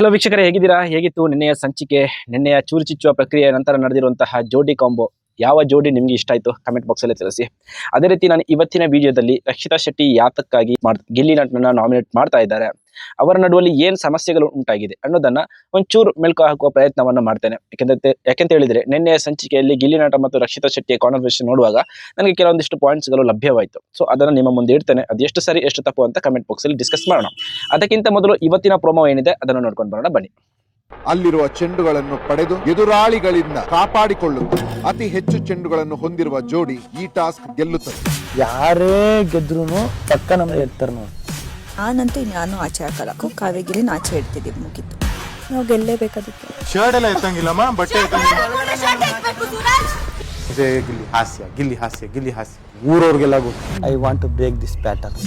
Hello ವೀಕ್ಷಕರೇ ಹೇಗಿದ್ದೀರಾ? ಹೇಗಿತ್ತು ನಿನ್ನೆಯ ಸಂಚಿಕೆ? ನಿನ್ನೆಯ ಚೂರು ಚಿಚ್ಚುವ ಪ್ರಕ್ರಿಯೆ ನಂತರ ನಡೆದಿರುವಂತಹ ಜೋಡಿ ಕಾಂಬೋ. ಯಾವ ಜೋಡಿ ನಿಮ್ಗೆ ಇಷ್ಟ ಆಯ್ತು ಕಮೆಂಟ್ ಬಾಕ್ಸ್ ಅಲ್ಲಿ ತಿಳಿಸಿ. ಅದೇ ರೀತಿ ನಾನು ಇವತ್ತಿನ ವಿಡಿಯೋದಲ್ಲಿ ರಕ್ಷಿತಾ ಶೆಟ್ಟಿ ಯಾತಕ್ಕಾಗಿ ಗಿಲ್ಲಿ ನಟನನ್ನ ನಾಮಿನೇಟ್ ಮಾಡ್ತಾ ಇದ್ದಾರೆ. ಅವರ ನಡುವಲ್ಲಿ ಏನ್ ಸಮಸ್ಯೆಗಳು ಉಂಟಾಗಿದೆ ಅನ್ನೋದನ್ನ ಒಂಚೂರು ಮೆಲ್ಕು ಹಾಕುವ ಪ್ರಯತ್ನವನ್ನ ಮಾಡ್ತೇನೆ. ಯಾಕೆಂದ್ರೆ ಯಾಕೆಂತ ಹೇಳಿದ್ರೆ ನಿನ್ನೆಯ ಸಂಚಿಕೆಯಲ್ಲಿ ಗಿಲ್ಲಿ ನಾಟ ಮತ್ತು ರಕ್ಷಿತಾ ಶೆಟ್ಟಿಯ ಕಾನ್ವರ್ಸೇಷನ್ ನೋಡುವಾಗ ನನಗೆ ಕೆಲವೊಂದಿಷ್ಟು ಪಾಯಿಂಟ್ಸ್ಗಳು ಲಭ್ಯವಾಯಿತು. ಸೊ ಅದನ್ನ ನಿಮ್ಮ ಮುಂದೆ ಇಡ್ತೇನೆ. ಅದು ಎಷ್ಟು ಸರಿ ಎಷ್ಟು ತಪ್ಪು ಅಂತ ಕಮೆಂಟ್ ಬಾಕ್ಸ್ ಅಲ್ಲಿ ಡಿಸ್ಕಸ್ ಮಾಡೋಣ. ಅದಕ್ಕಿಂತ ಮೊದಲು ಇವತ್ತಿನ ಪ್ರೊಮೋ ಏನಿದೆ ಅದನ್ನು ನೋಡ್ಕೊಂಡು ಬರೋಣ. ಬನ್ನಿ. ಅಲ್ಲಿರುವ ಚೆಂಡುಗಳನ್ನು ಪಡೆದು ಎದುರಾಳಿಗಳಿಂದ ಕಾಪಾಡಿಕೊಳ್ಳುತ್ತದೆ ಅತಿ ಹೆಚ್ಚು ಚೆಂಡುಗಳನ್ನು ಹೊಂದಿರುವ ಜೋಡಿ ಈ ಟಾಸ್ಕ್ ಗೆಲ್ಲುತ್ತದೆ. ಯಾರೇ ಗೆದ್ರು ಪಕ್ಕ ನಮ್ಗೆ ಇರ್ತಾರೆ ನೋಡಿ. ನಾನಂತೂ ನಾನು ಆಚೆ ಹಾಕಲ್ಲ. ಕಾವೇಗಿರಿನ ಆಚೆ ಇಡ್ತಿದ್ದೀವಿ ಮುಗೀತು. ನಾವು ಗೆಲ್ಲೇಬೇಕದಕ್ಕೆ ಶರ್ಟ್ ಎಲ್ಲ ಎತ್ತಂಗಿಲ್ಲಮ್ಮ? ಬಟ್ಟೆ ಇದೇ ಗಿಲ್ಲಿ ಹಾಸ್ಯ ಗಿಲ್ಲಿ ಹಾಸ್ಯ ಗಿಲ್ಲಿ ಹಾಸ್ಯ. ಊರವ್ರಿಗೆಲ್ಲ ಗೊತ್ತು. I want to break this pattern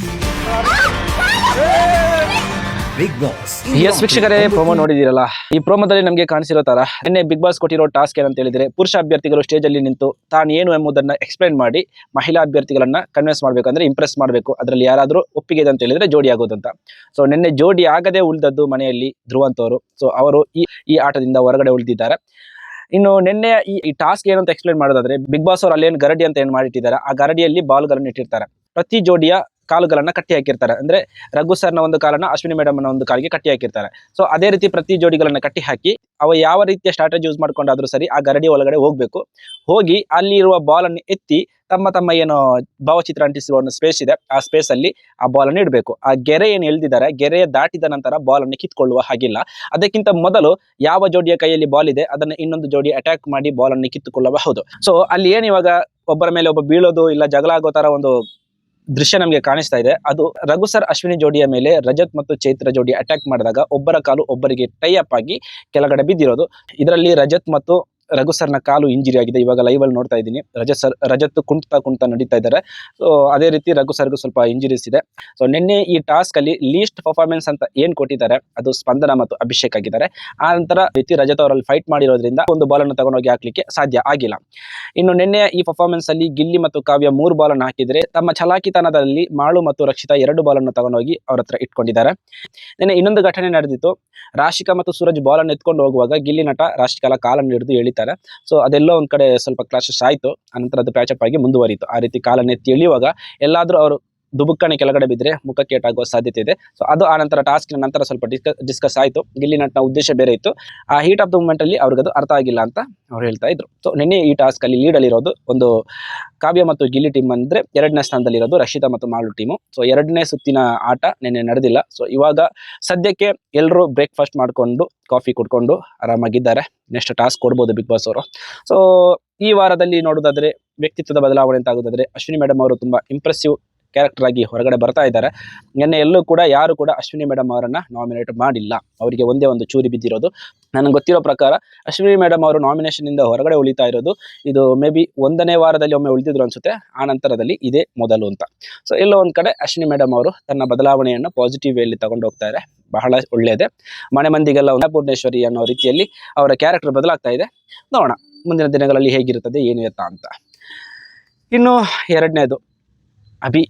yes ವೀಕ್ಷಕರೇ ಪ್ರೋಮೋ ನೋಡಿದಿರಲ್ಲ ಈ ಪ್ರೋಮೋದಲ್ಲಿ ನಮಗೆ ಕಾಣಿಸಿರೋ ತರ ನಿನ್ನೆ ಬಿಗ್ ಬಾಸ್ ಕೊಟ್ಟಿರೋ ಟಾಸ್ಕ್ ಏನಂತ ಹೇಳಿದ್ರೆ ಪುರುಷ ಅಭ್ಯರ್ಥಿಗಳು ಸ್ಟೇಜ್ ಅಲ್ಲಿ ನಿಂತು ತಾನು ಏನು ಎಂಬುದನ್ನ ಎಕ್ಸ್ಪ್ಲೈನ್ ಮಾಡಿ ಮಹಿಳಾ ಅಭ್ಯರ್ಥಿಗಳನ್ನ ಕನ್ವಿನ್ಸ್ ಮಾಡ್ಬೇಕಂದ್ರೆ ಇಂಪ್ರೆಸ್ ಮಾಡಬೇಕು. ಅದರಲ್ಲಿ ಯಾರಾದರೂ ಒಪ್ಪಿಗೆ ಇದೆ ಅಂತ ಹೇಳಿದ್ರೆ ಜೋಡಿ ಆಗೋದಂತ. ಸೊ ನಿನ್ನೆ ಜೋಡಿ ಆಗದೆ ಉಳಿದದ್ದು ಮನೆಯಲ್ಲಿ ಧ್ರುವಂತವರು ಸೊ ಅವರು ಈ ಈ ಆಟದಿಂದ ಹೊರಗಡೆ ಉಳಿದಿದ್ದಾರೆ. ಇನ್ನು ನಿನ್ನೆ ಈ ಟಾಸ್ಕ್ ಏನಂತ ಎಕ್ಸ್ಪ್ಲೈನ್ ಮಾಡೋದಾದ್ರೆ ಬಿಗ್ ಬಾಸ್ ಅವ್ರು ಏನು ಗರಡಿ ಅಂತ ಏನು ಮಾಡಿಟ್ಟಿದ್ದಾರೆ ಆ ಗರಡಿಯಲ್ಲಿ ಬಾಲ್ಗಳನ್ನು ಇಟ್ಟಿರ್ತಾರೆ ಪ್ರತಿ ಜೋಡಿಯ ಕಾಲುಗಳನ್ನ ಕಟ್ಟಿ ಹಾಕಿರ್ತಾರೆ. ಅಂದ್ರೆ ರಘು ಸರ್ನ ಒಂದು ಕಾಲನ್ನ ಅಶ್ವಿನಿ ಮೇಡಮ್ನ ಒಂದು ಕಾಲಿಗೆ ಕಟ್ಟಿ ಹಾಕಿರ್ತಾರೆ. ಸೊ ಅದೇ ರೀತಿ ಪ್ರತಿ ಜೋಡಿಗಳನ್ನ ಕಟ್ಟಿ ಹಾಕಿ, ಅವ ಯಾವ ರೀತಿಯ ಸ್ಟ್ರಾಟಜಿ ಯೂಸ್ ಮಾಡ್ಕೊಂಡಾದ್ರೂ ಸರಿ ಆ ಗರಡಿ ಒಳಗಡೆ ಹೋಗ್ಬೇಕು. ಹೋಗಿ ಅಲ್ಲಿ ಇರುವ ಬಾಲ್ ಅನ್ನು ಎತ್ತಿ, ತಮ್ಮ ತಮ್ಮ ಏನು ಭಾವಚಿತ್ರ ಅಂಟಿಸಿರುವ ಒಂದು ಸ್ಪೇಸ್ ಇದೆ. ಆ ಸ್ಪೇಸ್ ಅಲ್ಲಿ ಆ ಬಾಲ್ ಅನ್ನು ಇಡಬೇಕು. ಆ ಗೆರೆ ಏನು ಎಳ್ದಿದ್ದಾರೆ, ಗೆರೆಯ ದಾಟಿದ ನಂತರ ಬಾಲ್ ಅನ್ನು ಕಿತ್ಕೊಳ್ಳುವ ಹಾಗಿಲ್ಲ. ಅದಕ್ಕಿಂತ ಮೊದಲು ಯಾವ ಜೋಡಿಯ ಕೈಯಲ್ಲಿ ಬಾಲ್ ಇದೆ, ಅದನ್ನ ಇನ್ನೊಂದು ಜೋಡಿ ಅಟ್ಯಾಕ್ ಮಾಡಿ ಬಾಲ್ ಅನ್ನು ಕಿತ್ತುಕೊಳ್ಳಬಹುದು. ಸೊ ಅಲ್ಲಿ ಏನ್ ಇವಾಗ ಒಬ್ಬರ ಮೇಲೆ ಒಬ್ಬ ಬೀಳೋದು ಇಲ್ಲ ಜಗಳ ಆಗೋ ತರ ಒಂದು ದೃಶ್ಯ ನಮಗೆ ಕಾಣಿಸ್ತಾ ಇದೆ. ಅದು ರಘು ಸರ್ ಅಶ್ವಿನಿ ಜೋಡಿಯ ಮೇಲೆ ರಜತ್ ಮತ್ತು ಚೈತ್ರ ಜೋಡಿ ಅಟ್ಯಾಕ್ ಮಾಡಿದಾಗ ಒಬ್ಬರ ಕಾಲು ಒಬ್ಬರಿಗೆ ಟೈ ಅಪ್ ಆಗಿ ಕೆಳಗಡೆ ಬಿದ್ದಿರೋದು. ಇದರಲ್ಲಿ ರಜತ್ ಮತ್ತು ರಘು ಸರ್ನ ಕಾಲು ಇಂಜುರಿ ಆಗಿದೆ. ಇವಾಗ ಲೈವ್ ಅಲ್ಲಿ ನೋಡ್ತಾ ಇದ್ದೀನಿ. ರಜತ್ ಸರ್, ರಜತ್ ಕುಂಟ್ತಾ ಕುಂಟ್ತಾ ನಡೀತಾ ಇದ್ದಾರೆ. ಸೊ ಅದೇ ರೀತಿ ರಘು ಸರ್ಗೂ ಸ್ವಲ್ಪ ಇಂಜುರೀಸ್ ಇದೆ. ಸೊ ನಿನ್ನೆ ಈ ಟಾಸ್ಕ್ ಅಲ್ಲಿ ಲೀಸ್ಟ್ ಪರ್ಫಾರ್ಮೆನ್ಸ್ ಅಂತ ಏನ್ ಕೊಟ್ಟಿದ್ದಾರೆ? ಅದು ಸ್ಪಂದನ ಮತ್ತು ಅಭಿಷೇಕ್ ಆಗಿದ್ದಾರೆ. ಆ ನಂತರ ರೀತಿ ರಜತ್ ಅವರಲ್ಲಿ ಫೈಟ್ ಮಾಡಿರೋದ್ರಿಂದ ಒಂದು ಬಾಲ್ ಅನ್ನು ತಗೊಂಡೋಗಿ ಹಾಕ್ಲಿಕ್ಕೆ ಸಾಧ್ಯ ಆಗಿಲ್ಲ. ಇನ್ನು ನಿನ್ನೆ ಈ ಪರ್ಫಾರ್ಮೆನ್ಸ್ ಅಲ್ಲಿ ಗಿಲ್ಲಿ ಮತ್ತು ಕಾವ್ಯ ಮೂರು ಬಾಲ್ ಅನ್ನು ಹಾಕಿದ್ರೆ ತಮ್ಮ ಚಲಾಕಿತನದಲ್ಲಿ ಮಾಳು ಮತ್ತು ರಕ್ಷಿತಾ ಎರಡು ಬಾಲ್ ಅನ್ನು ತಗೊಂಡೋಗಿ ಅವ್ರ ಹತ್ರ ಇಟ್ಕೊಂಡಿದ್ದಾರೆ. ನಿನ್ನೆ ಇನ್ನೊಂದು ಘಟನೆ ನಡೆದಿತ್ತು. ರಾಶಿಕಾ ಮತ್ತು ಸೂರಜ್ ಬಾಲ್ ಅನ್ನು ಎತ್ಕೊಂಡು ಹೋಗುವಾಗ ಗಿಲ್ಲಿ ನಟ ರಾಶಿಕಾಲ ಕಾಲನ್ನು ಹಿಡಿದು ಎಳಿತಾರೆ ಸೊ ಅದೆಲ್ಲೋ ಒಂದು ಕಡೆ ಸ್ವಲ್ಪ ಕ್ಲಾಶಸ್ ಆಯ್ತು. ಅನಂತರ ಅದು ಪ್ಯಾಚಪ್ ಆಗಿ ಮುಂದುವರಿತು. ಆ ರೀತಿ ಕಾಲನ್ನೇ ತಿಳಿಯುವಾಗ ಎಲ್ಲಾದ್ರೂ ಅವರು ದುಬುಕ್ಕನೆ ಕೆಳಗಡೆ ಬಿದ್ದರೆ ಮುಖಕ್ಕೆ ಏಟಾಗುವ ಸಾಧ್ಯತೆ ಇದೆ. ಸೊ ಅದು ಆ ನಂತರ ಟಾಸ್ಕ್ನ ನಂತರ ಸ್ವಲ್ಪ ಡಿಸ್ಕಸ್ ಡಿಸ್ಕಸ್ ಆಯಿತು. ಗಿಲ್ಲಿ ನಟ್ನ ಉದ್ದೇಶ ಬೇರೆ ಇತ್ತು. ಆ ಹೀಟ್ ಆಫ್ ದ ಮೂಮೆಂಟ್ ಅಲ್ಲಿ ಅವ್ರಿಗದು ಅರ್ಥ ಆಗಿಲ್ಲ ಅಂತ ಅವ್ರು ಹೇಳ್ತಾ ಇದ್ರು. ಸೊ ನಿನ್ನೆ ಈ ಟಾಸ್ಕ್ ಅಲ್ಲಿ ಲೀಡ್ ಅಲ್ಲಿರೋದು ಒಂದು ಕಾವ್ಯ ಮತ್ತು ಗಿಲ್ಲಿ ಟೀಮ್ ಅಂದ್ರೆ ಎರಡನೇ ಸ್ಥಾನದಲ್ಲಿರೋದು ರಕ್ಷಿತಾ ಮತ್ತು ಮಾಳು ಟೀಮು ಸೊ ಎರಡನೇ ಸುತ್ತಿನ ಆಟ ನಿನ್ನೆ ನಡೆದಿಲ್ಲ. ಸೊ ಇವಾಗ ಸದ್ಯಕ್ಕೆ ಎಲ್ಲರೂ ಬ್ರೇಕ್ಫಾಸ್ಟ್ ಮಾಡಿಕೊಂಡು ಕಾಫಿ ಕುಡ್ಕೊಂಡು ಆರಾಮಾಗಿದ್ದಾರೆ. ನೆಕ್ಸ್ಟ್ ಟಾಸ್ಕ್ ಕೊಡ್ಬೋದು ಬಿಗ್ ಬಾಸ್ ಅವರು. ಸೊ ಈ ವಾರದಲ್ಲಿ ನೋಡೋದಾದ್ರೆ ವ್ಯಕ್ತಿತ್ವದ ಬದಲಾವಣೆ ಅಂತ ಆಗೋದಾದ್ರೆ ಅಶ್ವಿನಿ ಮೇಡಮ್ ಅವರು ತುಂಬಾ ಇಂಪ್ರೆಸಿವ್ ಕ್ಯಾರೆಕ್ಟರ್ ಆಗಿ ಹೊರಗಡೆ ಬರ್ತಾ ಇದ್ದಾರೆ. ನಿನ್ನೆ ಎಲ್ಲೂ ಕೂಡ ಯಾರು ಕೂಡ ಅಶ್ವಿನಿ ಮೇಡಮ್ ಅವರನ್ನ ನಾಮಿನೇಟ್ ಮಾಡಿಲ್ಲ. ಅವರಿಗೆ ಒಂದೇ ಒಂದು ಚೂರಿ ಬಿದ್ದಿರೋದು. ನನಗೆ ಗೊತ್ತಿರೋ ಪ್ರಕಾರ ಅಶ್ವಿನಿ ಮೇಡಮ್ ಅವರು ನಾಮಿನೇಷನ್ ಇಂದ ಹೊರಗಡೆ ಉಳಿತಾ ಇರೋದು. ಇದು ಮೇ ಬಿ ಒಂದನೇ ವಾರದಲ್ಲಿ ಒಮ್ಮೆ ಉಳಿದಿದ್ರು ಅನ್ಸುತ್ತೆ. ಆ ನಂತರದಲ್ಲಿ ಇದೇ ಮೊದಲು ಅಂತ. ಸೊ ಎಲ್ಲೋ ಒಂದ್ ಕಡೆ ಅಶ್ವಿನಿ ಮೇಡಮ್ ಅವರು ತನ್ನ ಬದಲಾವಣೆಯನ್ನು ಪಾಸಿಟಿವ್ ವೇಲಿ ತಗೊಂಡು ಇದ್ದಾರೆ. ಬಹಳ ಒಳ್ಳೆಯದೇ ಮನೆ ಮಂದಿಗೆಲ್ಲ ಅನ್ನಪೂರ್ಣೇಶ್ವರಿ ಅನ್ನೋ ರೀತಿಯಲ್ಲಿ ಅವರ ಕ್ಯಾರೆಕ್ಟರ್ ಬದಲಾಗ್ತಾ ಇದೆ. ನೋಡೋಣ. ಮುಂದಿನ ದಿನಗಳಲ್ಲಿ ಹೇಗಿರುತ್ತದೆ, ಏನು ಎತ್ತ ಅಂತ. ಇನ್ನು ಎರಡನೇದು. ಅಭಿ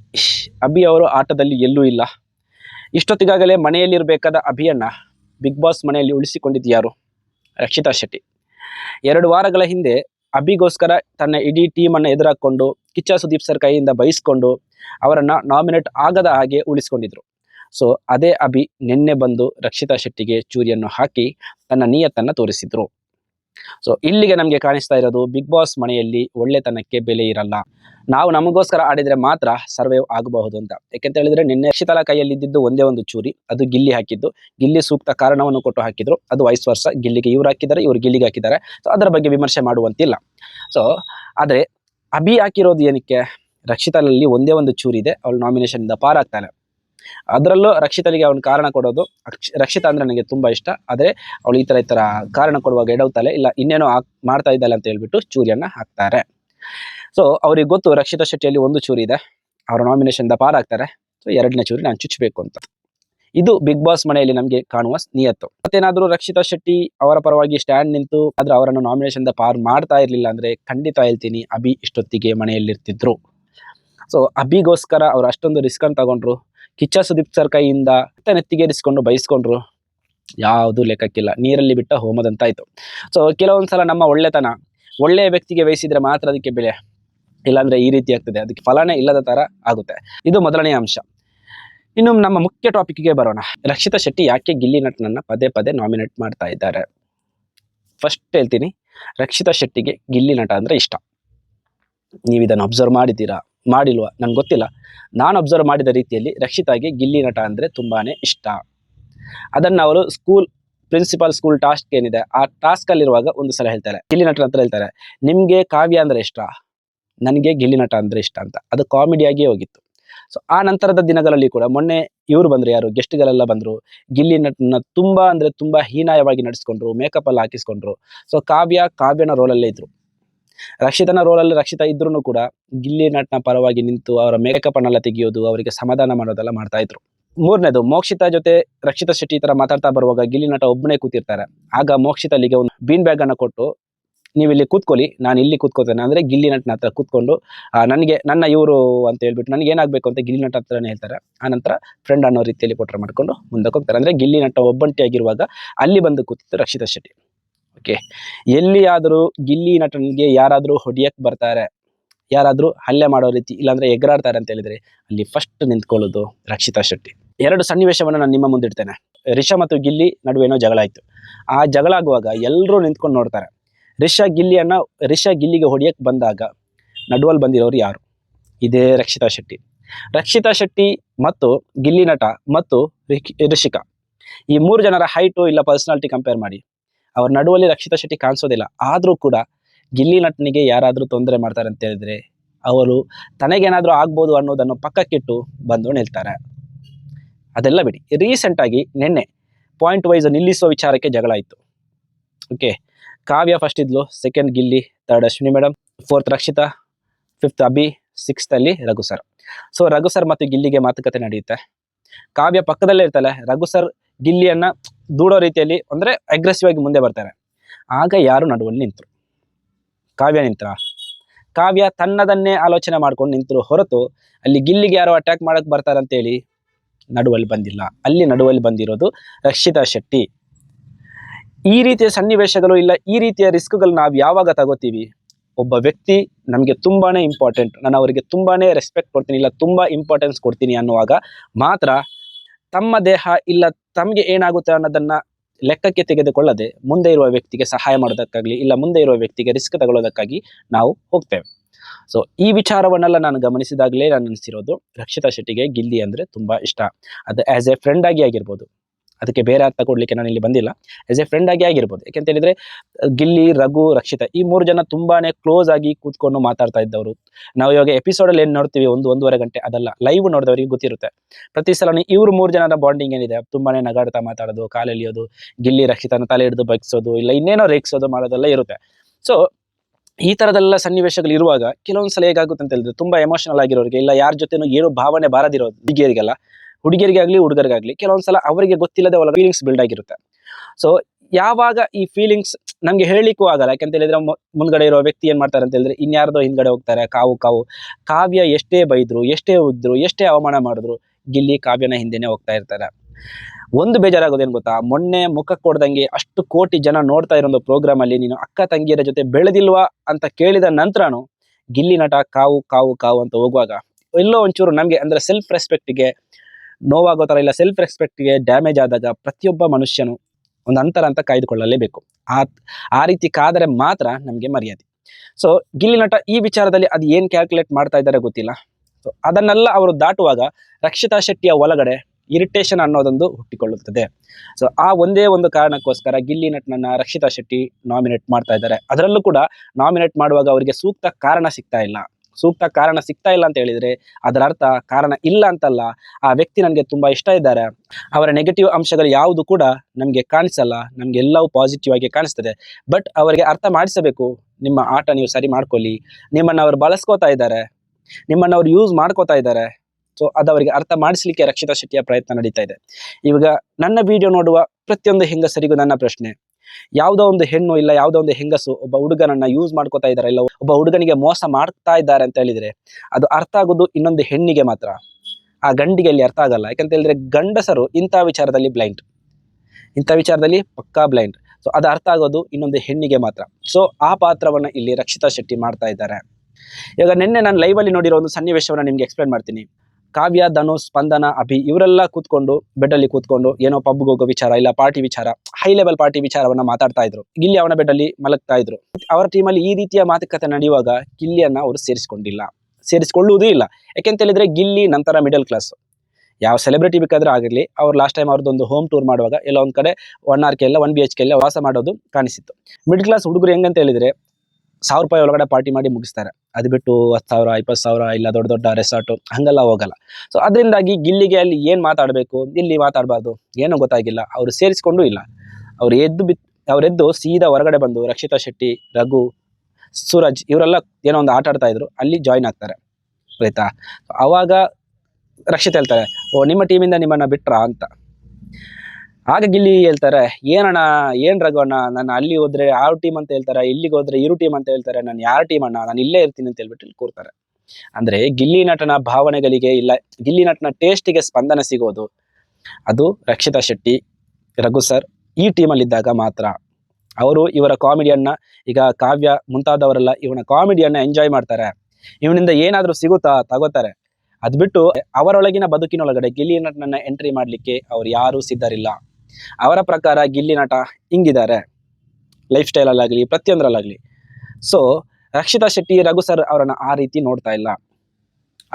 ಅಭಿ ಅವರು ಆಟದಲ್ಲಿ ಎಲ್ಲೂ ಇಲ್ಲ. ಇಷ್ಟೊತ್ತಿಗಾಗಲೇ ಮನೆಯಲ್ಲಿರಬೇಕಾದ ಅಭಿಯನ್ನ ಬಿಗ್ ಬಾಸ್ ಮನೆಯಲ್ಲಿ ಉಳಿಸಿಕೊಂಡಿದ್ದು ಯಾರು ರಕ್ಷಿತಾ ಶೆಟ್ಟಿ. ಎರಡು ವಾರಗಳ ಹಿಂದೆ ಅಭಿಗೋಸ್ಕರ ತನ್ನ ಇಡೀ ಟೀಮನ್ನು ಎದುರಾಕೊಂಡು ಕಿಚ್ಚ ಸುದೀಪ್ ಸರ್ ಕೈಯಿಂದ ಬಯಸ್ಕೊಂಡು ಅವರನ್ನು ನಾಮಿನೇಟ್ ಆಗದ ಹಾಗೆ ಉಳಿಸ್ಕೊಂಡಿದ್ರು. ಸೊ, ಅದೇ ಅಭಿ ನಿನ್ನೆ ಬಂದು ರಕ್ಷಿತಾ ಶೆಟ್ಟಿಗೆ ಚೂರಿಯನ್ನು ಹಾಕಿ ತನ್ನ ನಿಯತ್ತನ್ನು ತೋರಿಸಿದ್ರು. ಸೊ ಇಲ್ಲಿಗೆ ನಮಗೆ ಕಾಣಿಸ್ತಾ ಇರೋದು ಬಿಗ್ ಬಾಸ್ ಮನೆಯಲ್ಲಿ ಒಳ್ಳೆತನಕ್ಕೆ ಬೆಲೆ ಇರಲ್ಲ. ನಾವು ನಮಗೋಸ್ಕರ ಆಡಿದ್ರೆ ಮಾತ್ರ ಸರ್ವೈವ್ ಆಗಬಹುದು ಅಂತ. ಯಾಕೆಂತ ಹೇಳಿದ್ರೆ ನಿನ್ನೆ ರಕ್ಷಿತಲ ಕೈಯಲ್ಲಿ ಇದ್ದಿದ್ದು ಒಂದೇ ಒಂದು ಚೂರಿ, ಅದು ಗಿಲ್ಲಿ ಹಾಕಿದ್ದು. ಗಿಲ್ಲಿ ಸೂಕ್ತ ಕಾರಣವನ್ನು ಕೊಟ್ಟು ಹಾಕಿದ್ರು. ಅದು ವಯಸ್ ವರ್ಷ ಗಿಲ್ಲಿಗೆ ಇವ್ರು ಹಾಕಿದ್ದಾರೆ, ಇವ್ರು ಗಿಲ್ಲಿಗೆ ಹಾಕಿದ್ದಾರೆ. ಸೊ ಅದರ ಬಗ್ಗೆ ವಿಮರ್ಶೆ ಮಾಡುವಂತಿಲ್ಲ. ಸೊ ಆದರೆ ಅಭಿ ಹಾಕಿರೋದು ಏನಕ್ಕೆ? ರಕ್ಷಿತಲಲ್ಲಿ ಒಂದೇ ಒಂದು ಚೂರಿ ಇದೆ, ಅವಳು ನಾಮಿನೇಷನ್ ಇಂದ ಪಾರಾಗ್ತಾನೆ ಅದರಲ್ಲೂ ರಕ್ಷಿತಲಿಗೆ ಅವನು ಕಾರಣ ಕೊಡೋದು. ರಕ್ಷಿತ ಅಂದ್ರೆ ನನಗೆ ತುಂಬಾ ಇಷ್ಟ. ಆದರೆ ಅವಳು ಈ ತರ ಈ ತರ ಕಾರಣ ಕೊಡುವಾಗ ಎಡವ್ತಾಳೆ ಇಲ್ಲ, ಇನ್ನೇನೋ ಹಾಕ್, ಮಾಡ್ತಾ ಇದ್ದಾಳೆ ಅಂತ ಹೇಳ್ಬಿಟ್ಟು ಚೂರಿಯನ್ನ ಹಾಕ್ತಾರೆ. ಸೊ ಅವ್ರಿಗೆ ಗೊತ್ತು ರಕ್ಷಿತಾ ಶೆಟ್ಟಿಯಲ್ಲಿ ಒಂದು ಚೂರಿ ಇದೆ. ಅವರ ನಾಮಿನೇಷನ್ ಪಾರ್ ಪಾರಾಗ್ತಾರೆ ಸೊ ಎರಡನೇ ಚೂರಿ ನಾನು ಚುಚ್ಚಬೇಕು ಅಂತ. ಇದು ಬಿಗ್ ಬಾಸ್ ಮನೆಯಲ್ಲಿ ನಮಗೆ ಕಾಣುವ ನಿಯತ್ತು. ಮತ್ತೇನಾದ್ರೂ ರಕ್ಷಿತಾ ಶೆಟ್ಟಿ ಅವರ ಪರವಾಗಿ ಸ್ಟ್ಯಾಂಡ್ ನಿಂತು ಆದ್ರೆ ಅವರನ್ನು ನಾಮಿನೇಷನ್ ಪಾರ್ ಮಾಡ್ತಾ ಇರ್ಲಿಲ್ಲ ಅಂದ್ರೆ ಖಂಡಿತ ಹೇಳ್ತೀನಿ, ಅಭಿ ಇಷ್ಟೊತ್ತಿಗೆ ಮನೆಯಲ್ಲಿರ್ತಿದ್ರು. ಸೊ ಅಭಿಗೋಸ್ಕರ ಅವ್ರು ಅಷ್ಟೊಂದು ರಿಸ್ಕ್ ಅನ್ನು ತಗೊಂಡ್ರು. ಕಿಚ್ಚ ಸುದೀಪ್ ಸರ್ ಕೈಯಿಂದ ನೆತ್ತಿಗೇರಿಸಿಕೊಂಡು ಬಯಸ್ಕೊಂಡ್ರು ಯಾವುದು ಲೆಕ್ಕಕ್ಕಿಲ್ಲ. ನೀರಲ್ಲಿ ಬಿಟ್ಟ ಹೋಮದಂತಾಯ್ತು ಸೊ ಕೆಲವೊಂದು ಸಲ ನಮ್ಮ ಒಳ್ಳೆತನ, ಒಳ್ಳೆಯ ವ್ಯಕ್ತಿಗೆ ವಹಿಸಿದ್ರೆ ಮಾತ್ರ ಅದಕ್ಕೆ ಬೆಲೆ ಇಲ್ಲಾಂದ್ರೆ ಈ ರೀತಿ ಆಗ್ತದೆ. ಅದಕ್ಕೆ ಫಲನೇ ಇಲ್ಲದ ತರ ಆಗುತ್ತೆ. ಇದು ಮೊದಲನೇ ಅಂಶ. ಇನ್ನು ನಮ್ಮ ಮುಖ್ಯ ಟಾಪಿಕ್ಗೆ ಬರೋಣ. ರಕ್ಷಿತಾ ಶೆಟ್ಟಿ ಯಾಕೆ ಗಿಲ್ಲಿ ನಟನನ್ನ ಪದೇ ಪದೇ ನಾಮಿನೇಟ್ ಮಾಡ್ತಾ ಇದ್ದಾರೆ? ಫಸ್ಟ್ ಹೇಳ್ತೀನಿ, ರಕ್ಷಿತಾ ಶೆಟ್ಟಿಗೆ ಗಿಲ್ಲಿ ನಟ ಅಂದ್ರೆ ಇಷ್ಟ. ನೀವು ಇದನ್ನು ಅಬ್ಸರ್ವ್ ಮಾಡಿದ್ದೀರಾ? ಮಾಡಿಲ್ವಾ? ನನಗೆ ಗೊತ್ತಿಲ್ಲ. ನಾನು ಅಬ್ಸರ್ವ್ ಮಾಡಿದ ರೀತಿಯಲ್ಲಿ ರಕ್ಷಿತಾಗೆ ಗಿಲ್ಲಿ ನಟ ಅಂದರೆ ತುಂಬಾ ಇಷ್ಟ. ಅದನ್ನು ಅವರು ಸ್ಕೂಲ್ ಪ್ರಿನ್ಸಿಪಾಲ್ ಸ್ಕೂಲ್ ಟಾಸ್ಕ್ ಏನಿದೆ, ಆ ಟಾಸ್ಕಲ್ಲಿರುವಾಗ ಒಂದು ಸಲ ಹೇಳ್ತಾರೆ. ಗಿಲ್ಲಿ ನಟ ಅಂತ ಹೇಳ್ತಾರೆ, ನಿಮಗೆ ಕಾವ್ಯ ಅಂದರೆ ಇಷ್ಟ? ನನಗೆ ಗಿಲ್ಲಿ ನಟ ಅಂದರೆ ಇಷ್ಟ ಅಂತ. ಅದು ಕಾಮಿಡಿಯಾಗಿಯೇ ಹೋಗಿತ್ತು. ಸೊ ಆ ನಂತರದ ದಿನಗಳಲ್ಲಿ ಕೂಡ ಮೊನ್ನೆ ಇವರು ಬಂದರು ಯಾರು? ಗೆಸ್ಟ್ಗಳೆಲ್ಲ ಬಂದರು. ಗಿಲ್ಲಿ ನಟನ ತುಂಬ ಅಂದರೆ ತುಂಬ ಹೀನಾಯವಾಗಿ ನಡೆಸ್ಕೊಂಡ್ರು ಮೇಕಪ್ ಎಲ್ಲ ಹಾಕಿಸ್ಕೊಂಡ್ರು. ಸೊ ಕಾವ್ಯ ಕಾವ್ಯನ ರೋಲಲ್ಲೇ ಇದ್ರು. ರಕ್ಷಿತನ ರೋಲಲ್ಲಿ ರಕ್ಷಿತಾ ಇದ್ರೂ ಕೂಡ ಗಿಲ್ಲಿ ನಟ್ನ ಪರವಾಗಿ ನಿಂತು ಅವರ ಮೇಕಪ್ ಅನ್ನೆಲ್ಲ ತೆಗೆಯೋದು, ಅವರಿಗೆ ಸಮಾಧಾನ ಮಾಡೋದೆಲ್ಲ ಮಾಡ್ತಾ ಇದ್ರು. ಮೂರನೇದು, ಮೋಕ್ಷಿತಾ ಜೊತೆ ರಕ್ಷಿತಾ ಶೆಟ್ಟಿ ತರ ಮಾತಾಡ್ತಾ ಬರುವಾಗ ಗಿಲ್ಲಿ ನಟ ಒಬ್ಬನೇ ಕೂತಿರ್ತಾರೆ. ಆಗ ಮೋಕ್ಷಿತ ಅಲ್ಲಿಗೆ ಒಂದು ಬೀನ್ ಬ್ಯಾಗ್ ಅನ್ನ ಕೊಟ್ಟು ನೀವು ಇಲ್ಲಿ ಕೂತ್ಕೊಳ್ಳಿ, ನಾನು ಇಲ್ಲಿ ಕೂತ್ಕೋತೇನೆ ಅಂದ್ರೆ ಗಿಲ್ಲಿ ನಟನ ಹತ್ರ ಕೂತ್ಕೊಂಡು ನನಗೆ, ನನ್ನ ಇವರು ಅಂತ ಹೇಳ್ಬಿಟ್ಟು ನನಗೆ ಏನಾಗಬೇಕು ಅಂತ ಗಿಲ್ಲಿ ನಟ ಹತ್ರನೇ ಹೇಳ್ತಾರೆ. ಆನಂತರ ಫ್ರೆಂಡ್ ಅನ್ನೋ ರೀತಿಯಲ್ಲಿ ಕೊಟ್ಟರೆ ಮಾಡ್ಕೊಂಡು ಮುಂದಕ್ಕೆ ಹೋಗ್ತಾರೆ. ಅಂದ್ರೆ ಗಿಲ್ಲಿ ನಟ ಒಬ್ಬಂಟಿಯಾಗಿರುವಾಗ ಅಲ್ಲಿ ಬಂದು ಕೂತಿತ್ತು ರಕ್ಷಿತಾ ಶೆಟ್ಟಿ. ಓಕೆ ಎಲ್ಲಿಯಾದರೂ ಗಿಲ್ಲಿ ನಟನಿಗೆ ಯಾರಾದರೂ ಹೊಡಿಯಕ್ಕೆ ಬರ್ತಾರೆ, ಯಾರಾದರೂ ಹಲ್ಲೆ ಮಾಡೋ ರೀತಿ ಇಲ್ಲಾಂದ್ರೆ ಎಗ್ರಾಡ್ತಾರೆ ಅಂತ ಹೇಳಿದ್ರೆ ಅಲ್ಲಿ ಫಸ್ಟ್ ನಿಂತ್ಕೊಳ್ಳೋದು ರಕ್ಷಿತಾ ಶೆಟ್ಟಿ. ಎರಡು ಸನ್ನಿವೇಶವನ್ನು ನಾನು ನಿಮ್ಮ ಮುಂದಿಡ್ತೇನೆ ರಿಷಾ ಮತ್ತು ಗಿಲ್ಲಿ ನಡುವೇನೋ ಜಗಳ ಆಯಿತು. ಆ ಜಗಳ ಆಗುವಾಗ ಎಲ್ಲರೂ ನಿಂತ್ಕೊಂಡು ನೋಡ್ತಾರೆ. ರಿಷಾ ಗಿಲ್ಲಿಯನ್ನ, ರಿಷಾ ಗಿಲ್ಲಿಗೆ ಹೊಡಿಯಕ್ಕೆ ಬಂದಾಗ ನಡುವಲ್ಲಿ ಬಂದಿರೋರು ಯಾರು? ಇದೇ ರಕ್ಷಿತಾ ಶೆಟ್ಟಿ. ರಕ್ಷಿತಾ ಶೆಟ್ಟಿ ಮತ್ತು ಗಿಲ್ಲಿ ನಟ ಮತ್ತು ರಿಷಿಕಾ. ಈ ಮೂರು ಜನರ ಹೈಟು ಇಲ್ಲ ಪರ್ಸನಾಲಿಟಿ ಕಂಪೇರ್ ಮಾಡಿ. ಅವ್ರ ನಡುವಲ್ಲಿ ರಕ್ಷಿತಾ ಶೆಟ್ಟಿ ಕಾಣಿಸೋದಿಲ್ಲ. ಆದರೂ ಕೂಡ ಗಿಲ್ಲಿ ನಟನಿಗೆ ಯಾರಾದರೂ ತೊಂದರೆ ಮಾಡ್ತಾರೆ ಅಂತ ಹೇಳಿದ್ರೆ ಅವರು ತನಗೇನಾದರೂ ಆಗ್ಬೋದು ಅನ್ನೋದನ್ನು ಪಕ್ಕಕ್ಕಿಟ್ಟು ಬಂದು ನಿಲ್ತಾರೆ. ಅದೆಲ್ಲ ಬಿಡಿ. ರೀಸೆಂಟಾಗಿ ನಿನ್ನೆ ಪಾಯಿಂಟ್ ವೈಸ್ ನಿಲ್ಲಿಸುವ ವಿಚಾರಕ್ಕೆ ಜಗಳ ಆಯಿತು. ಓಕೆ ಕಾವ್ಯ ಫಸ್ಟ್ ಇದ್ಲು second Gilli third Ashwini madam fourth Rakshita fifth Abhi sixth ಅಲ್ಲಿ Raghu sir so Raghu sir ಮತ್ತು ಗಿಲ್ಲಿಗೆ ಮಾತುಕತೆ ನಡೆಯುತ್ತೆ. ಕಾವ್ಯ ಪಕ್ಕದಲ್ಲೇ ಇರ್ತಾಳೆ. ರಘು ಸರ್ ಗಿಲ್ಲಿಯನ್ನ ದೂಡೋ ರೀತಿಯಲ್ಲಿ ಅಂದ್ರೆ ಅಗ್ರೆಸಿವ್ ಆಗಿ ಮುಂದೆ ಬರ್ತಾರೆ. ಆಗ ಯಾರು ನಡುವಲ್ಲಿ ನಿಂತರು? ಕಾವ್ಯ ನಿಂತರ? ಕಾವ್ಯ ತನ್ನದನ್ನೇ ಆಲೋಚನೆ ಮಾಡ್ಕೊಂಡು ನಿಂತರು ಹೊರತು ಅಲ್ಲಿ ಗಿಲ್ಲಿಗೆ ಯಾರು ಅಟ್ಯಾಕ್ ಮಾಡಕ್ ಬರ್ತಾರೆ ಅಂತೇಳಿ ನಡುವಲ್ಲಿ ಬಂದಿಲ್ಲ. ಅಲ್ಲಿ ನಡುವಲ್ಲಿ ಬಂದಿರೋದು ರಕ್ಷಿತಾ ಶೆಟ್ಟಿ. ಈ ರೀತಿಯ ಸನ್ನಿವೇಶಗಳು ಇಲ್ಲ, ಈ ರೀತಿಯ ರಿಸ್ಕ್ಗಳು ನಾವು ಯಾವಾಗ ತಗೋತೀವಿ? ಒಬ್ಬ ವ್ಯಕ್ತಿ ನಮಗೆ ತುಂಬಾನೇ ಇಂಪಾರ್ಟೆಂಟ್ ನಾನು ಅವರಿಗೆ ತುಂಬಾನೇ ರೆಸ್ಪೆಕ್ಟ್ ಕೊಡ್ತೀನಿ, ಇಲ್ಲ ತುಂಬಾ ಇಂಪಾರ್ಟೆನ್ಸ್ ಕೊಡ್ತೀನಿ ಅನ್ನುವಾಗ ಮಾತ್ರ ತಮ್ಮ ದೇಹ ಇಲ್ಲ ತಮಗೆ ಏನಾಗುತ್ತೆ ಅನ್ನೋದನ್ನ ಲೆಕ್ಕಕ್ಕೆ ತೆಗೆದುಕೊಳ್ಳದೆ ಮುಂದೆ ಇರುವ ವ್ಯಕ್ತಿಗೆ ಸಹಾಯ ಮಾಡೋದಕ್ಕಾಗ್ಲಿ ಇಲ್ಲ ಮುಂದೆ ಇರುವ ವ್ಯಕ್ತಿಗೆ ರಿಸ್ಕ್ ತಗೊಳ್ಳೋದಕ್ಕಾಗಿ ನಾವು ಹೋಗ್ತೇವೆ. ಸೊ ಈ ವಿಚಾರವನ್ನೆಲ್ಲ ನಾನು ಗಮನಿಸಿದಾಗಲೇ ನಾನು ಅನಿಸಿರೋದು ರಕ್ಷಿತಾ ಶೆಟ್ಟಿಗೆ ಗಿಲ್ಲಿ ಅಂದರೆ ತುಂಬ ಇಷ್ಟ. ಅದು ಆ್ಯಸ್ ಎ ಫ್ರೆಂಡ್ ಆಗಿ ಆಗಿರ್ಬೋದು. ಅದಕ್ಕೆ ಬೇರೆ ಅರ್ಥ ಕೊಡಲಿಕ್ಕೆ ನಾನು ಇಲ್ಲಿ ಬಂದಿಲ್ಲ. ಆಸ್ ಎ ಫ್ರೆಂಡ್ ಆಗಿ ಆಗಿರ್ಬೋದು. ಯಾಕೆಂತ ಹೇಳಿದ್ರೆ ಗಿಲ್ಲಿ, ರಘು, ರಕ್ಷಿತ ಈ ಮೂರು ಜನ ತುಂಬಾನೇ ಕ್ಲೋಸ್ ಆಗಿ ಕೂತ್ಕೊಂಡು ಮಾತಾಡ್ತಾ ಇದ್ದವರು. ನಾವು ಇವಾಗ ಎಪಿಸೋಡಲ್ಲಿ ಏನು ನೋಡ್ತೀವಿ? ಒಂದು, ಒಂದೂವರೆ ಗಂಟೆ ಅದಲ್ಲ. ಲೈವ್ ನೋಡಿದವರಿಗೆ ಗೊತ್ತಿರುತ್ತೆ. ಪ್ರತಿ ಸಲ ಇವ್ರು ಮೂರು ಜನರ ಬಾಂಡಿಂಗ್ ಏನಿದೆ? ತುಂಬಾನೇ ನಗಾಡ್ತಾ ಮಾತಾಡೋದು, ಕಾಲೆಳಿಯೋದು, ಗಿಲ್ಲಿ, ರಕ್ಷಿತನ ತಲೆ ಹಿಡಿದು ಬಗ್ಸೋದು ಇಲ್ಲ ಇನ್ನೇನೋ ರೇಗಿಸೋದು, ಮಾಡೋದೆಲ್ಲ ಇರುತ್ತೆ. ಸೊ ಈ ತರದೆಲ್ಲ ಸನ್ನಿವೇಶಗಳು ಇರುವಾಗ ಕೆಲವೊಂದು ಸಲ ಹೇಗಾಗುತ್ತೆ ಅಂತ ಹೇಳಿದ್ರೆ ತುಂಬಾ ಎಮೋಷನಲ್ ಆಗಿರೋರಿಗೆ, ಇಲ್ಲ ಯಾರ ಜೊತೆನೂ ಏನು ಭಾವನೆ ಬಾರದಿರೋ ಹುಡುಗಿಯರಿಗೆಲ್ಲ ಹುಡುಗಿಯರಿಗಾಗ್ಲಿ, ಹುಡುಗರಿಗಾಗ್ಲಿ ಕೆಲವೊಂದ್ಸಲ ಅವರಿಗೆ ಗೊತ್ತಿಲ್ಲದೆ ಅವರ ಫೀಲಿಂಗ್ಸ್ ಬಿಲ್ಡ್ ಆಗಿರುತ್ತೆ. ಸೊ ಯಾವಾಗ ಈ ಫೀಲಿಂಗ್ಸ್ ನಮ್ಗೆ ಹೇಳಲಿಕ್ಕೂ ಆಗಲ್ಲ. ಯಾಕಂತ ಹೇಳಿದ್ರೆ ಮುಂದ್ಗಡೆ ಇರೋ ವ್ಯಕ್ತಿ ಏನ್ ಮಾಡ್ತಾರೆ ಅಂತ ಹೇಳಿದ್ರೆ, ಇನ್ಯಾರ್ದೋ ಹಿಂದ್ಗಡೆ ಹೋಗ್ತಾರೆ, ಕಾವು ಕಾವು. ಕಾವ್ಯ ಎಷ್ಟೇ ಬೈದ್ರು, ಎಷ್ಟೇ ಉದ್ರು, ಎಷ್ಟೇ ಅವಮಾನ ಮಾಡಿದ್ರು, ಗಿಲ್ಲಿ ಕಾವ್ಯನ ಹಿಂದೆನೆ ಹೋಗ್ತಾ ಇರ್ತಾರೆ. ಒಂದು ಬೇಜಾರಾಗೋದೇನ್ ಗೊತ್ತಾ? ಮೊನ್ನೆ ಮುಖ ಕೊಡ್ದಂಗೆ ಅಷ್ಟು ಕೋಟಿ ಜನ ನೋಡ್ತಾ ಇರೋ ಪ್ರೋಗ್ರಾಮ್ ಅಲ್ಲಿ ನೀನು ಅಕ್ಕ ತಂಗಿಯರ ಜೊತೆ ಬೆಳೆದಿಲ್ವಾ ಅಂತ ಕೇಳಿದ ನಂತರನು ಗಿಲ್ಲಿ ನಟ ಕಾವು ಕಾವು ಕಾವು ಅಂತ ಹೋಗುವಾಗ, ಎಲ್ಲೋ ಒಂಚೂರು ನಮಗೆ ಅಂದ್ರೆ ಸೆಲ್ಫ್ ರೆಸ್ಪೆಕ್ಟ್ಗೆ ನೋವಾಗೋ ಥರ ಇಲ್ಲ ಸೆಲ್ಫ್ ರೆಸ್ಪೆಕ್ಟ್ಗೆ ಡ್ಯಾಮೇಜ್ ಆದಾಗ ಪ್ರತಿಯೊಬ್ಬ ಮನುಷ್ಯನು ಒಂದು ಅಂತರ ಅಂತ ಕಾಯ್ದುಕೊಳ್ಳಲೇಬೇಕು. ಆ ಆ ರೀತಿ ಕಾದರೆ ಮಾತ್ರ ನಮಗೆ ಮರ್ಯಾದೆ. ಸೊ ಗಿಲ್ಲಿ ನಟ ಈ ವಿಚಾರದಲ್ಲಿ ಅದು ಏನು ಕ್ಯಾಲ್ಕುಲೇಟ್ ಮಾಡ್ತಾ ಇದ್ದಾರೆ ಗೊತ್ತಿಲ್ಲ. ಸೊ ಅದನ್ನೆಲ್ಲ ಅವರು ದಾಟುವಾಗ ರಕ್ಷಿತಾ ಶೆಟ್ಟಿಯ ಒಳಗಡೆ ಇರಿಟೇಷನ್ ಅನ್ನೋದೊಂದು ಹುಟ್ಟಿಕೊಳ್ಳುತ್ತದೆ. ಸೊ ಆ ಒಂದೇ ಒಂದು ಕಾರಣಕ್ಕೋಸ್ಕರ ಗಿಲ್ಲಿ ನಟನನ್ನ ರಕ್ಷಿತಾ ಶೆಟ್ಟಿ ನಾಮಿನೇಟ್ ಮಾಡ್ತಾ ಇದ್ದಾರೆ. ಅದರಲ್ಲೂ ಕೂಡ ನಾಮಿನೇಟ್ ಮಾಡುವಾಗ ಅವರಿಗೆ ಸೂಕ್ತ ಕಾರಣ ಸಿಗ್ತಾ ಇಲ್ಲ. ಸೂಕ್ತ ಕಾರಣ ಸಿಗ್ತಾ ಇಲ್ಲ ಅಂತ ಹೇಳಿದ್ರೆ ಅದರ ಅರ್ಥ ಕಾರಣ ಇಲ್ಲ ಅಂತಲ್ಲ. ಆ ವ್ಯಕ್ತಿ ನನಗೆ ತುಂಬಾ ಇಷ್ಟ ಇದ್ದಾರೆ. ಅವರ ನೆಗೆಟಿವ್ ಅಂಶಗಳು ಯಾವುದು ಕೂಡ ನಮಗೆ ಕಾಣಿಸಲ್ಲ. ನಮ್ಗೆ ಎಲ್ಲವೂ ಪಾಸಿಟಿವ್ ಆಗಿ ಕಾಣಿಸ್ತದೆ. ಬಟ್ ಅವರಿಗೆ ಅರ್ಥ ಮಾಡಿಸಬೇಕು. ನಿಮ್ಮ ಆಟ ನೀವು ಸರಿ ಮಾಡ್ಕೊಳ್ಳಿ. ನಿಮ್ಮನ್ನು ಅವರು ಬಳಸ್ಕೋತಾ ಇದ್ದಾರೆ. ನಿಮ್ಮನ್ನು ಅವ್ರು ಯೂಸ್ ಮಾಡ್ಕೋತಾ ಇದ್ದಾರೆ. ಸೊ ಅದು ಅವರಿಗೆ ಅರ್ಥ ಮಾಡಿಸ್ಲಿಕ್ಕೆ ರಕ್ಷಿತಾ ಶೆಟ್ಟಿಯ ಪ್ರಯತ್ನ ನಡೀತಾ ಇದೆ. ಇವಾಗ ನನ್ನ ವಿಡಿಯೋ ನೋಡುವ ಪ್ರತಿಯೊಂದು ಹೆಂಗಸರಿಗೂ ನನ್ನ ಪ್ರಶ್ನೆ. ಯಾವುದೋ ಒಂದು ಹೆಣ್ಣು ಇಲ್ಲ, ಯಾವುದೋ ಒಂದು ಹೆಂಗಸು ಒಬ್ಬ ಹುಡುಗನನ್ನ ಯೂಸ್ ಮಾಡ್ಕೋತಾ ಇದ್ದಾರೆ ಇಲ್ಲ ಒಬ್ಬ ಹುಡುಗನಿಗೆ ಮೋಸ ಮಾಡ್ತಾ ಇದ್ದಾರೆ ಅಂತ ಹೇಳಿದ್ರೆ ಅದು ಅರ್ಥ ಆಗೋದು ಇನ್ನೊಂದು ಹೆಣ್ಣಿಗೆ ಮಾತ್ರ. ಆ ಗಂಡಿಗೆ ಅಲ್ಲಿ ಅರ್ಥ ಆಗಲ್ಲ. ಯಾಕಂತ ಹೇಳಿದ್ರೆ ಗಂಡಸರು ಇಂಥ ವಿಚಾರದಲ್ಲಿ ಬ್ಲೈಂಡ್ ಇಂಥ ವಿಚಾರದಲ್ಲಿ ಪಕ್ಕಾ ಬ್ಲೈಂಡ್ ಸೊ ಅದು ಅರ್ಥ ಆಗೋದು ಇನ್ನೊಂದು ಹೆಣ್ಣಿಗೆ ಮಾತ್ರ. ಸೊ ಆ ಪಾತ್ರವನ್ನು ಇಲ್ಲಿ ರಕ್ಷಿತಾ ಶೆಟ್ಟಿ ಮಾಡ್ತಾ ಇದ್ದಾರೆ. ಇವಾಗ ನಿನ್ನೆ ನಾನು ಲೈವಲ್ಲಿ ನೋಡಿರೋ ಒಂದು ಸನ್ನಿವೇಶವನ್ನು ನಿಮ್ಗೆ ಎಕ್ಸ್ಪ್ಲೇನ್ ಮಾಡ್ತೀನಿ. ಕಾವ್ಯ ಧನು ಸ್ಪಂದನ, ಅಭಿ ಇವರೆಲ್ಲ ಕೂತ್ಕೊಂಡು ಬೆಡ್ಡಲ್ಲಿ ಕೂತ್ಕೊಂಡು ಏನೋ ಪಬ್ಗೆ ಹೋಗೋ ವಿಚಾರ ಇಲ್ಲ ಪಾರ್ಟಿ ವಿಚಾರ ಹೈ ಲೆವೆಲ್ ಪಾರ್ಟಿ ವಿಚಾರವನ್ನ ಮಾತಾಡ್ತಾ ಇದ್ರು. ಗಿಲ್ಲಿ ಅವನ ಬೆಡ್ಡಲ್ಲಿ ಮಲಗ್ತಾ ಇದ್ರು. ಅವರ ಟೀಮಲ್ಲಿ ಈ ರೀತಿಯ ಮಾತುಕತೆ ನಡೆಯುವಾಗ ಗಿಲ್ಲಿಯನ್ನ ಅವರು ಸೇರಿಸಿಕೊಂಡಿಲ್ಲ. ಸೇರಿಸಿಕೊಳ್ಳುವುದೂ ಇಲ್ಲ. ಯಾಕೆಂತ ಹೇಳಿದ್ರೆ ಗಿಲ್ಲಿ ನಂತರ ಮಿಡಲ್ ಕ್ಲಾಸ್ ಯಾವ ಸೆಲೆಬ್ರಿಟಿ ಬೇಕಾದ್ರೆ ಆಗಿರಲಿ ಅವ್ರು ಲಾಸ್ಟ್ ಟೈಮ್ ಅವ್ರದ್ದೊಂದು ಹೋಮ್ ಟೂರ್ ಮಾಡುವಾಗ ಎಲ್ಲ ಒಂದು ಕಡೆ, ಒನ್ ಆರ್ ಕೆ ಎಲ್ಲ ಒನ್ ಬಿ ಎಚ್ ಕೆ ಎಲ್ಲ ವಾಸ ಮಾಡೋದು ಕಾಣಿಸಿತ್ತು. ಮಿಡ್ಲ್ ಕ್ಲಾಸ್ ಹುಡುಗರು ಹೆಂಗಂತ ಹೇಳಿದ್ರೆ ಸಾವಿರ ರೂಪಾಯಿ ಒಳಗಡೆ ಪಾರ್ಟಿ ಮಾಡಿ ಮುಗಿಸ್ತಾರೆ. ಅದು ಬಿಟ್ಟು ಹತ್ತು ಸಾವಿರ, ಇಪ್ಪತ್ತು ಸಾವಿರ ಇಲ್ಲ ದೊಡ್ಡ ದೊಡ್ಡ ರೆಸಾರ್ಟು ಹಂಗೆಲ್ಲ ಹೋಗಲ್ಲ. ಸೊ ಅದರಿಂದಾಗಿ ಗಿಲ್ಲಿಗೆ ಅಲ್ಲಿ ಏನು ಮಾತಾಡಬೇಕು? ಇಲ್ಲಿ ಮಾತಾಡಬಾರ್ದು. ಏನೂ ಗೊತ್ತಾಗಿಲ್ಲ. ಅವರು ಸೇರಿಸ್ಕೊಂಡು ಇಲ್ಲ. ಅವ್ರು ಎದ್ದು ಬಿತ್ ಅವರೆದ್ದು ಸೀದಾ ಹೊರಗಡೆ ಬಂದು ರಕ್ಷಿತಾ ಶೆಟ್ಟಿ, ರಘು, ಸೂರಜ್ ಇವರೆಲ್ಲ ಏನೋ ಒಂದು ಆಟ ಆಡ್ತಾ ಇದ್ರು. ಅಲ್ಲಿ ಜಾಯ್ನ್ ಆಗ್ತಾರೆ. ಆಯ್ತಾ? ಅವಾಗ ರಕ್ಷಿತ ಹೇಳ್ತಾರೆ, ಓ, ನಿಮ್ಮ ಟೀಮಿಂದ ನಿಮ್ಮನ್ನ ಬಿಟ್ರಾ? ಅಂತ. ಆಗ ಗಿಲ್ಲಿ ಹೇಳ್ತಾರೆ, ಏನಣ್ಣ, ಏನ್ ರಘುವಣ್ಣ ನಾನು ಅಲ್ಲಿ ಹೋದ್ರೆ ಆ ಟೀಮ್ ಅಂತ ಹೇಳ್ತಾರೆ, ಇಲ್ಲಿಗೆ ಹೋದ್ರೆ ಇರು ಟೀಮ್ ಅಂತ ಹೇಳ್ತಾರೆ, ನಾನು ಯಾರ ಟೀಮ್ ಅಣ್ಣ, ನಾನು ಇಲ್ಲೇ ಇರ್ತೀನಿ ಅಂತ ಹೇಳ್ಬಿಟ್ಟು ಇಲ್ಲಿ ಕೂರ್ತಾರೆ. ಅಂದ್ರೆ ಗಿಲ್ಲಿ ನಟನ ಭಾವನೆಗಳಿಗೆ ಇಲ್ಲ, ಗಿಲ್ಲಿ ನಟನ ಟೇಸ್ಟಿಗೆ ಸ್ಪಂದನ ಸಿಗೋದು. ಅದು ರಕ್ಷಿತಾ ಶೆಟ್ಟಿ, ರಘು ಸರ್ ಈ ಟೀಮಲ್ಲಿ ಇದ್ದಾಗ ಮಾತ್ರ. ಅವರು ಇವರ ಕಾಮಿಡಿಯನ್ನ ಈಗ ಕಾವ್ಯ ಮುಂತಾದವರೆಲ್ಲ ಇವನ ಕಾಮಿಡಿಯನ್ನ ಎಂಜಾಯ್ ಮಾಡ್ತಾರೆ. ಇವನಿಂದ ಏನಾದರೂ ಸಿಗುತ್ತಾ, ತಗೋತಾರೆ. ಅದ್ಬಿಟ್ಟು ಅವರೊಳಗಿನ ಬದುಕಿನೊಳಗಡೆ ಗಿಲ್ಲಿ ನಟನನ್ನ ಎಂಟ್ರಿ ಮಾಡಲಿಕ್ಕೆ ಅವ್ರು ಯಾರೂ ಸಿದ್ಧರಿಲ್ಲ. ಅವರ ಪ್ರಕಾರ ಗಿಲ್ಲಿ ನಟ ಹಿಂಗಿದ್ದಾರೆ. ಲೈಫ್ ಸ್ಟೈಲಲ್ಲಾಗಲಿ ಪ್ರತಿಯೊಂದರಲ್ಲಾಗಲಿ. ಸೊ ರಕ್ಷಿತಾ ಶೆಟ್ಟಿ, ರಘು ಸರ್ ಅವರನ್ನು ಆ ರೀತಿ ನೋಡ್ತಾ ಇಲ್ಲ.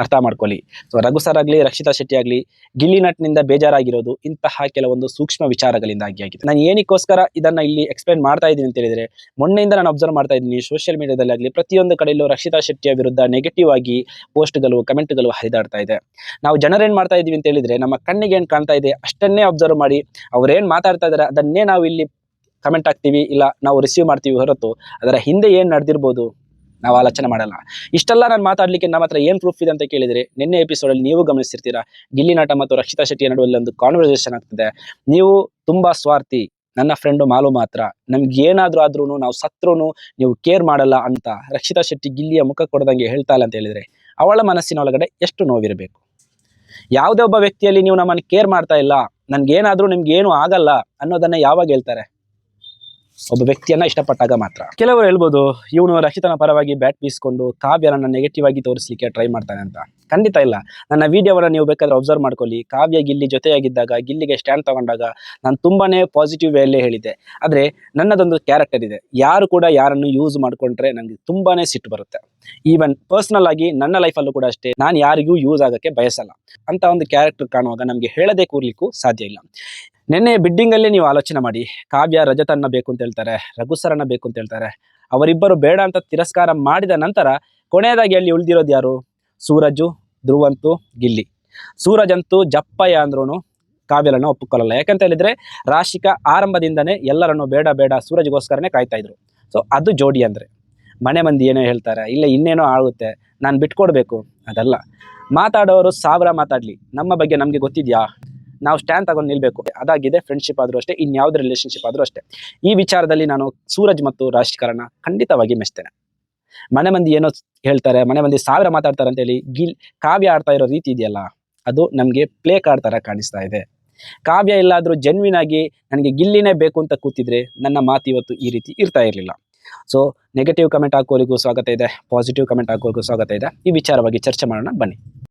ಅರ್ಥ ಮಾಡ್ಕೊಳ್ಳಿ. ಸೊ ರಘು ಸರ್ ಆಗಲಿ, ರಕ್ಷಿತಾ ಶೆಟ್ಟಿ ಆಗಲಿ, ಗಿಲ್ಲಿ ನಟ್ನಿಂದ ಬೇಜಾರಾಗಿರೋದು ಇಂತಹ ಕೆಲವೊಂದು ಸೂಕ್ಷ್ಮ ವಿಚಾರಗಳಿಂದಾಗಿ ಆಗಿದೆ ನಾನು ಏನಕ್ಕೋಸ್ಕರ ಇದನ್ನ ಇಲ್ಲಿ ಎಕ್ಸ್ಪ್ಲೈನ್ ಮಾಡ್ತಾ ಇದ್ದೀನಿ ಅಂತ ಹೇಳಿದ್ರೆ, ಮೊನ್ನೆಯಿಂದ ನಾನು ಅಬ್ಸರ್ವ್ ಮಾಡ್ತಾ ಇದ್ದೀನಿ ಸೋಷಿಯಲ್ ಮೀಡಿಯಾದಲ್ಲಿ ಆಗಲಿ, ಪ್ರತಿಯೊಂದು ಕಡೆಯಲ್ಲೂ ರಕ್ಷಿತಾ ಶೆಟ್ಟಿಯ ವಿರುದ್ಧ ನೆಗೆಟಿವ್ ಆಗಿ ಪೋಸ್ಟ್ಗಳು ಕಮೆಂಟ್ಗಳು ಹರಿದಾಡ್ತಾ ಇದೆ. ನಾವು ಜನರೇನು ಮಾಡ್ತಾ ಇದೀವಿ ಅಂತ ಹೇಳಿದ್ರೆ, ನಮ್ಮ ಕಣ್ಣಿಗೆ ಏನು ಕಾಣ್ತಾ ಇದೆ ಅಷ್ಟನ್ನೇ ಅಬ್ಸರ್ವ್ ಮಾಡಿ ಅವ್ರೇನು ಮಾತಾಡ್ತಾ ಇದ್ದಾರೆ ಅದನ್ನೇ ನಾವು ಇಲ್ಲಿ ಕಮೆಂಟ್ ಹಾಕ್ತೀವಿ, ಇಲ್ಲ ನಾವು ರಿಸೀವ್ ಮಾಡ್ತೀವಿ ಹೊರತು, ಅದರ ಹಿಂದೆ ಏನು ನಡೆದಿರ್ಬೋದು? ನಾವು ಆಲೋಚನೆ ಮಾಡಲ್ಲ. ಇಷ್ಟೆಲ್ಲ ನಾನು ಮಾತಾಡಲಿಕ್ಕೆ ನಮ್ಮ ಹತ್ರ ಏನು ಪ್ರೂಫ್ ಇದೆ ಅಂತ ಕೇಳಿದ್ರೆ, ನಿನ್ನೆ ಎಪಿಸೋಡ್ ಅಲ್ಲಿ ನೀವು ಗಮನಿಸಿರ್ತೀರಾ ಗಿಲ್ಲಿ ನಾಟ ಮತ್ತು ರಕ್ಷಿತಾ ಶೆಟ್ಟಿಯ ನಡುವಲ್ಲಿ ಒಂದು ಕಾನ್ವರ್ಸೇಷನ್ ಆಗ್ತದೆ. ನೀವು ತುಂಬಾ ಸ್ವಾರ್ಥಿ, ನನ್ನ ಫ್ರೆಂಡು ಮಾಲು ಮಾತ್ರ. ನಮ್ಗೆ ಏನಾದರೂ ಆದ್ರೂ ನಾವು ಸತ್ರೂ ನೀವು ಕೇರ್ ಮಾಡಲ್ಲ ಅಂತ ರಕ್ಷಿತಾ ಶೆಟ್ಟಿ ಗಿಲ್ಲಿಯ ಮುಖ ಕೊಡದಂಗೆ ಹೇಳ್ತಾ ಅಂತ ಹೇಳಿದ್ರೆ, ಅವಳ ಮನಸ್ಸಿನೊಳಗಡೆ ಎಷ್ಟು ನೋವಿರಬೇಕು? ಯಾವುದೇ ಒಬ್ಬ ವ್ಯಕ್ತಿಯಲ್ಲಿ ನೀವು ನಮ್ಮನ್ನು ಕೇರ್ ಮಾಡ್ತಾ ಇಲ್ಲ, ನನ್ಗೇನಾದ್ರೂ ನಿಮ್ಗೆ ಏನು ಆಗಲ್ಲ ಅನ್ನೋದನ್ನ ಯಾವಾಗ ಹೇಳ್ತಾರೆ? ಒಬ್ಬ ವ್ಯಕ್ತಿಯನ್ನ ಇಷ್ಟಪಟ್ಟಾಗ ಮಾತ್ರ. ಕೆಲವರು ಹೇಳ್ಬೋದು, ಇವನು ರಕ್ಷಿತನ ಪರವಾಗಿ ಬ್ಯಾಟ್ ಬೀಸ್ಕೊಂಡು ಕಾವ್ಯನನ್ನ ನೆಗೆಟಿವ್ ಆಗಿ ತೋರಿಸಲಿಕ್ಕೆ ಟ್ರೈ ಮಾಡ್ತಾನೆ ಅಂತ. ಖಂಡಿತ ಇಲ್ಲ. ನನ್ನ ವಿಡಿಯೋವನ್ನ ನೀವು ಬೇಕಾದ್ರೆ ಅಬ್ಸರ್ವ್ ಮಾಡ್ಕೊಳ್ಳಿ. ಕಾವ್ಯ ಗಿಲ್ಲಿ ಜೊತೆಯಾಗಿದ್ದಾಗ, ಗಿಲ್ಲಿಗೆ ಸ್ಟ್ಯಾಂಡ್ ತಗೊಂಡಾಗ ನಾನು ತುಂಬಾನೇ ಪಾಸಿಟಿವ್ ವೇಯಲ್ಲೇ ಹೇಳಿದ್ದೆ. ಆದ್ರೆ ನನ್ನದೊಂದು ಕ್ಯಾರೆಕ್ಟರ್ ಇದೆ. ಯಾರು ಕೂಡ ಯಾರನ್ನು ಯೂಸ್ ಮಾಡ್ಕೊಂಡ್ರೆ ನನಗೆ ತುಂಬಾನೇ ಸಿಟ್ಟು ಬರುತ್ತೆ. ಈವನ್ ಪರ್ಸನಲ್ ಆಗಿ ನನ್ನ ಲೈಫಲ್ಲೂ ಕೂಡ ಅಷ್ಟೇ, ನಾನು ಯಾರಿಗೂ ಯೂಸ್ ಆಗಕ್ಕೆ ಬಯಸಲ್ಲ. ಅಂತ ಒಂದು ಕ್ಯಾರೆಕ್ಟರ್ ಕಾಣುವಾಗ ನಮಗೆ ಹೇಳದೆ ಕೂರ್ಲಿಕ್ಕೂ ಸಾಧ್ಯ ಇಲ್ಲ. ನಿನ್ನೆ ಬಿಡ್ಡಿಂಗ್ ಅಲ್ಲಿ ನೀವು ಆಲೋಚನೆ ಮಾಡಿ. ಕಾವ್ಯ ರಜತನ್ನ ಬೇಕು ಅಂತ ಹೇಳ್ತಾರೆ ರಘುಸರನ್ನ ಬೇಕು ಅಂತ ಹೇಳ್ತಾರೆ. ಅವರಿಬ್ಬರು ಬೇಡ ಅಂತ ತಿರಸ್ಕಾರ ಮಾಡಿದ ನಂತರ ಕೊನೆಯದಾಗಿ ಅಲ್ಲಿ ಉಳಿದಿರೋದು ಯಾರು? ಸೂರಜು, ಧ್ರುವಂತು, ಗಿಲ್ಲಿ. ಸೂರಜ್ ಅಂತೂ ಜಪ್ಪಯ್ಯ ಅಂದ್ರೂ ಕಾವ್ಯಲನ್ನ ಒಪ್ಪಿಕೊಳ್ಳಲ್ಲ. ಯಾಕಂತ ಹೇಳಿದ್ರೆ ರಾಶಿಕಾ ಆರಂಭದಿಂದನೇ ಎಲ್ಲರನ್ನು ಬೇಡ ಬೇಡ ಸೂರಜ್ಗೋಸ್ಕರನೇ ಕಾಯ್ತಾ ಇದ್ರು. ಸೊ ಅದು ಜೋಡಿ ಅಂದ್ರೆ. ಮನೆ ಮಂದಿ ಏನೋ ಹೇಳ್ತಾರೆ, ಇಲ್ಲ ಇನ್ನೇನೋ ಆಗುತ್ತೆ, ನಾನು ಬಿಟ್ಕೊಡ್ಬೇಕು. ಅದಲ್ಲ. ಮಾತಾಡೋರು ಸಾವಿರ ಮಾತಾಡ್ಲಿ. ನಮ್ಮ ಬಗ್ಗೆ ನಮಗೆ ಗೊತ್ತಿದ್ಯಾ? ನಾವು ಸ್ಟ್ಯಾಂಡ್ ತಗೊಂಡು ನಿಲ್ಬೇಕು. ಅದಾಗಿದೆ ಫ್ರೆಂಡ್ಶಿಪ್ ಆದರೂ ಅಷ್ಟೇ, ಇನ್ಯಾವುದೇ ರಿಲೇಶನ್ಶಿಪ್ ಆದರೂ ಅಷ್ಟೇ. ಈ ವಿಚಾರದಲ್ಲಿ ನಾನು ಸೂರಜ್ ಮತ್ತು ರಾಜಕಾರಣ ಖಂಡಿತವಾಗಿ ಮೆಚ್ತೇನೆ. ಮನೆ ಮಂದಿ ಏನೋ ಹೇಳ್ತಾರೆ, ಮನೆ ಮಂದಿ ಸಾವಿರ ಮಾತಾಡ್ತಾರೆ ಅಂತೇಳಿ ಗಿಲ್ ಕಾವ್ಯ ಆಡ್ತಾ ಇರೋ ರೀತಿ ಇದೆಯಲ್ಲ, ಅದು ನಮಗೆ ಪ್ಲೇ ಕಾರ್ಡ್ ತರ ಕಾಣಿಸ್ತಾ ಇದೆ. ಕಾವ್ಯ ಎಲ್ಲಾದ್ರೂ ಜೆನ್ವಿನ್ ಆಗಿ ನನಗೆ ಗಿಲ್ಲಿನೇ ಬೇಕು ಅಂತ ಕೂತಿದ್ರೆ ನನ್ನ ಮಾತು ಇವತ್ತು ಈ ರೀತಿ ಇರ್ತಾ ಇರಲಿಲ್ಲ. ಸೊ ನೆಗೆಟಿವ್ ಕಮೆಂಟ್ ಹಾಕೋರಿಗೂ ಸ್ವಾಗತ ಇದೆ ಪಾಸಿಟಿವ್ ಕಮೆಂಟ್ ಹಾಕೋರಿಗೂ ಸ್ವಾಗತ ಇದೆ. ಈ ವಿಚಾರವಾಗಿ ಚರ್ಚೆ ಮಾಡೋಣ, ಬನ್ನಿ.